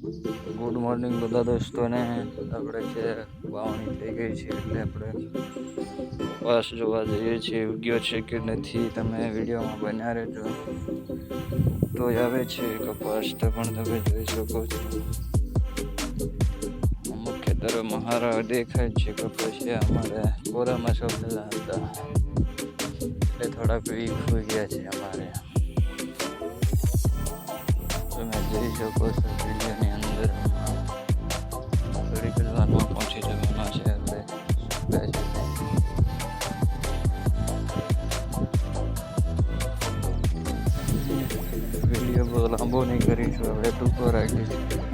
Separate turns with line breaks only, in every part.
Good morning બધા દોસ્તોને. આપણે છે, વાવણી થઈ ગઈ છે એટલે આપણે કપાસ જોવા જઈએ છીએ. ઉગ્યો છે કે નથી, તમે વિડીયોમાં બન્યા રહેજો. તો આવે છે કપાસ તો પણ તમે જોઈ શકો છો. અમુક ખેતરોમાં મહારા દેખાય છે કપાસ એ અમારે કોરામાં સોંપેલા હતા. એટલે થોડાક વીક હોઈ ગયા છે અમારે. તમે જોઈ શકો છો વીડિયો બહુ લાંબો નહીં કરીશું આપણે ટૂંકો રાખીશું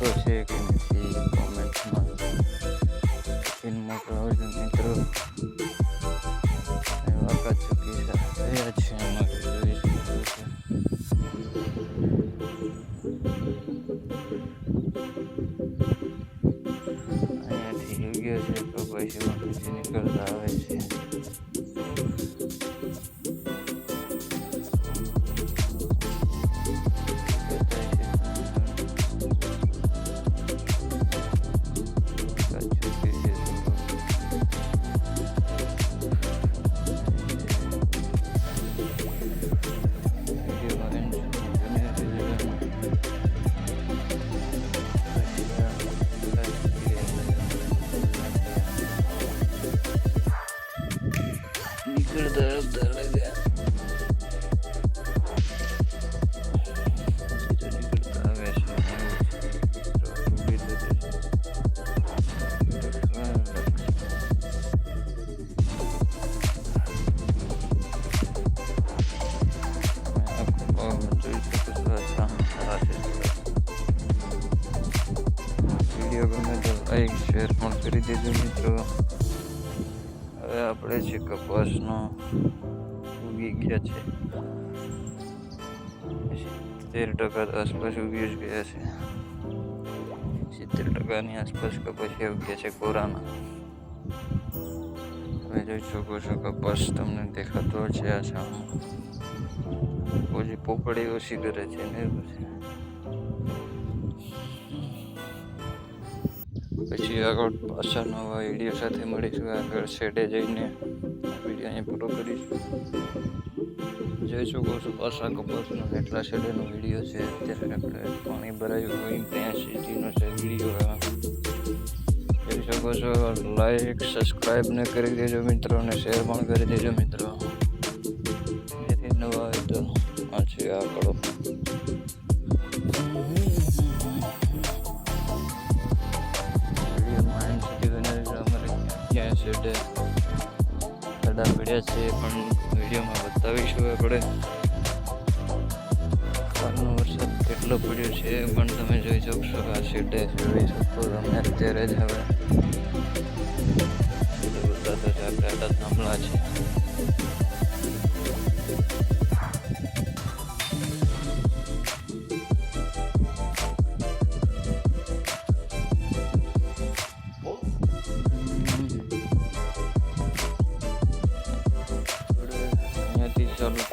તમને ચૂકી થયા છે અમારે જોઈ શકો છો અહીંયાથી યોગ્ય છે તો પછી નીકળતા આવે છે વીડિયો તો લાઈક, શેર પણ કરી દેજો મિત્રો. હવે આપણે છે કપાસનો ઉગી ગયા છે. સિત્તેર ટકા આસપાસ ઉગી જ ગયા છે. સિત્તેર ટકાની આસપાસ કપાસિયા ઉગ્યા છે કોરાના. તમે જોઈ શકો છો કપાસ તમને દેખાતો છે આ સામે પોપડીઓ પોપડી ઓછી છે ને એવું છે. પછી આગળ પાછા નવા વીડિયો સાથે મળીશું. આગળ શેડે જઈને વીડિયો અહીં પૂરો કરીશું. જઈ શકો છો પાછા કપાસનો એટલા શેડેનો વીડિયો છે. અત્યારે આપણે પાણી ભરાયું હોય, ત્યાં સિટીનો છે વીડિયો જોઈ શકો છો લાઈક સબસ્ક્રાઈબ ને કરી દેજો મિત્રો, અને શેર પણ કરી દેજો મિત્રો. નવા હોય તો આ છે આંકડો વિડીયોમાં શેડે ખાડા પડ્યા છે પણ વિડીયોમાં બતાવીશું આપણે. કાલનો વરસાદ કેટલો પડ્યો છે પણ તમે જોઈ શકશો આ શેડે જોઈ શકો તમે અત્યારે જ હવે. બતાતો છે આટલા થાંભલા છે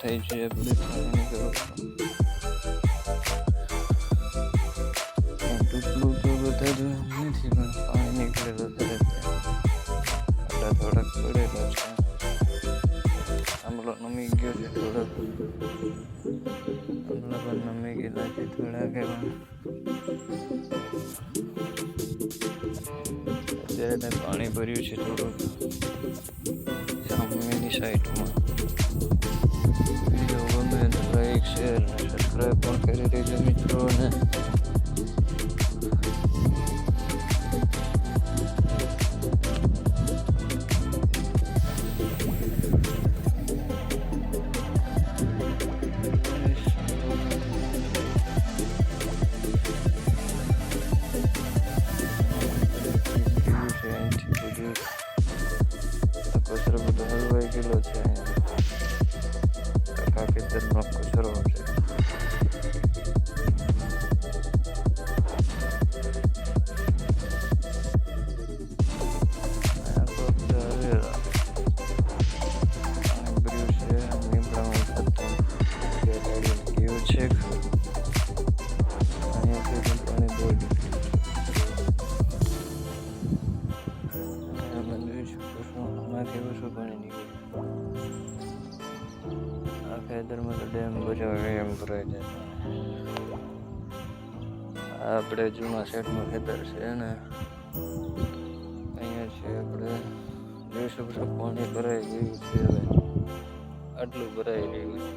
ચાલુ થઈ છે આપણે પાણી કરો ટૂંકલું તો બધા જ નથી પણ પાણી નીકળે વધારે ખાડા થોડાક પડેલો છે આંબલો નમી ગયો છે થોડોક આંબલા પણ નમી ગયેલા છે થોડાક એવા અત્યારે ત્યાં પાણી ભર્યું છે થોડુંક સામેની સાઈડમાં અને સબસ્ક્રાઈબ પણ કરી દેજો મિત્રો અને કેવું છે. આ આપણે જૂના સેટનું ખેતર છે ને, અહીંયા છે આપણે દેશ પાણી ભરાઈ ગયું છે આટલું ભરાઈ ગયું છે.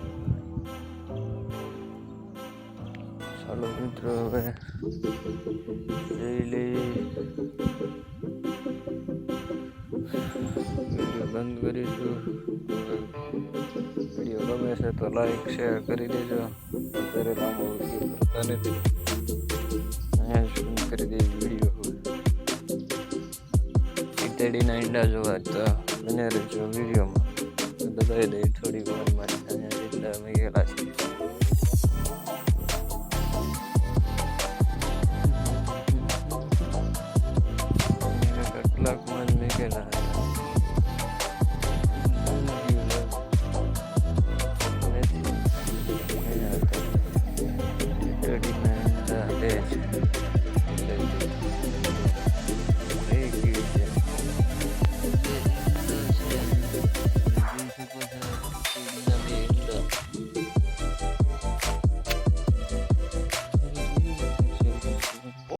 ચાલો મિત્રો, હવે જઈ લઈએ વીડિયો બંધ કરીશું. ગમે છે તો લાઈક શેર કરી દેજો. અત્યારે લાંબો વીડિયો કરતા નથી. અહીંયા શું કરી દઈએ વીડિયો ઈતેડીના ઈંડા જોવા તો બને રહેજો વિડીયોમાં. બધાએ દઈ થોડી વારમાં અહીંયા જેટલા અમે ગયેલા છીએ.